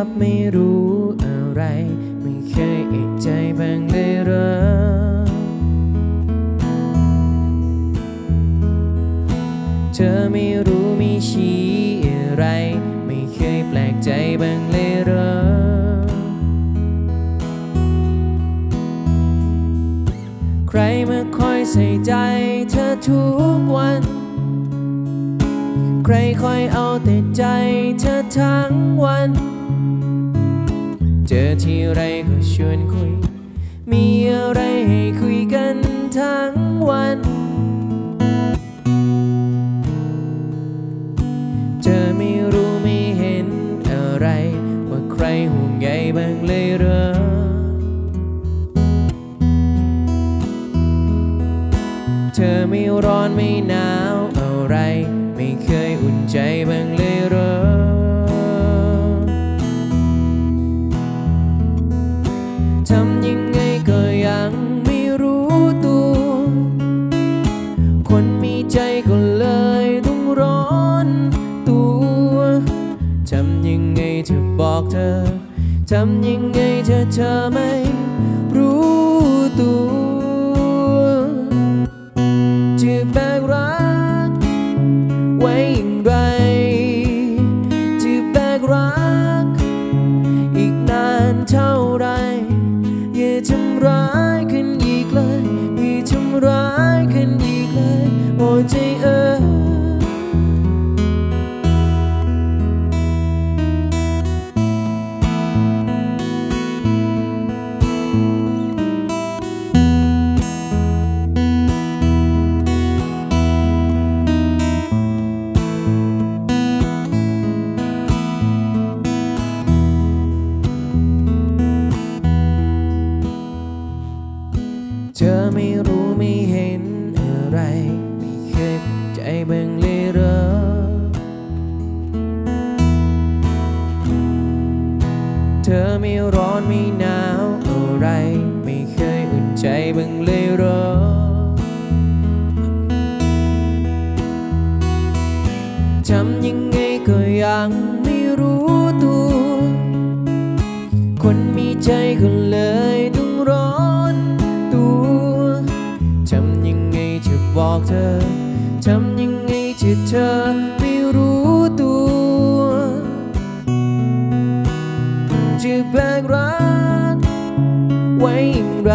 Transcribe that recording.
ับไม่รู้อะไร ไม่เคยเอกใจบ้างเลยเหรอเธอไม่รู้ไม่ชี้อะไร ไม่เคยแปลกใจบ้างเลยเหรอใครมาคอยใส่ใจเธอทุกวัน ใครคอยเอาแต่ใจเธอทั้งวัน อทีไรก็ชวนคุย มีอะไรให้คุยกันทั้งวัน เธอไม่รู้ไม่เห็นอะไร ว่าใครห่วงใยบ้างเลยเหรอ เธอไม่ร้อนไม่หนาวอะไร ไม่เคยอุ่นใจบ้างเลยเหรอำยังไงเธอบอกเธอ ทำยังไงเธอเธอไม่รู้ตัว ธอไม่รู้ไม่เห็นอะไร ไม่เคยใจบ้างเลยเหรอเธอไม่ร้อนไม่หนาวอะไร ไม่เคยอุ่นใจบ้างเลยเหรอทำยังไงก็ยังไม่รู้ตัว คนมีใจก็เลยต้อง บอกเธอ ทำยังไงที่เธอไม่รู้ตัวจะแบกรักไว้อย่างไร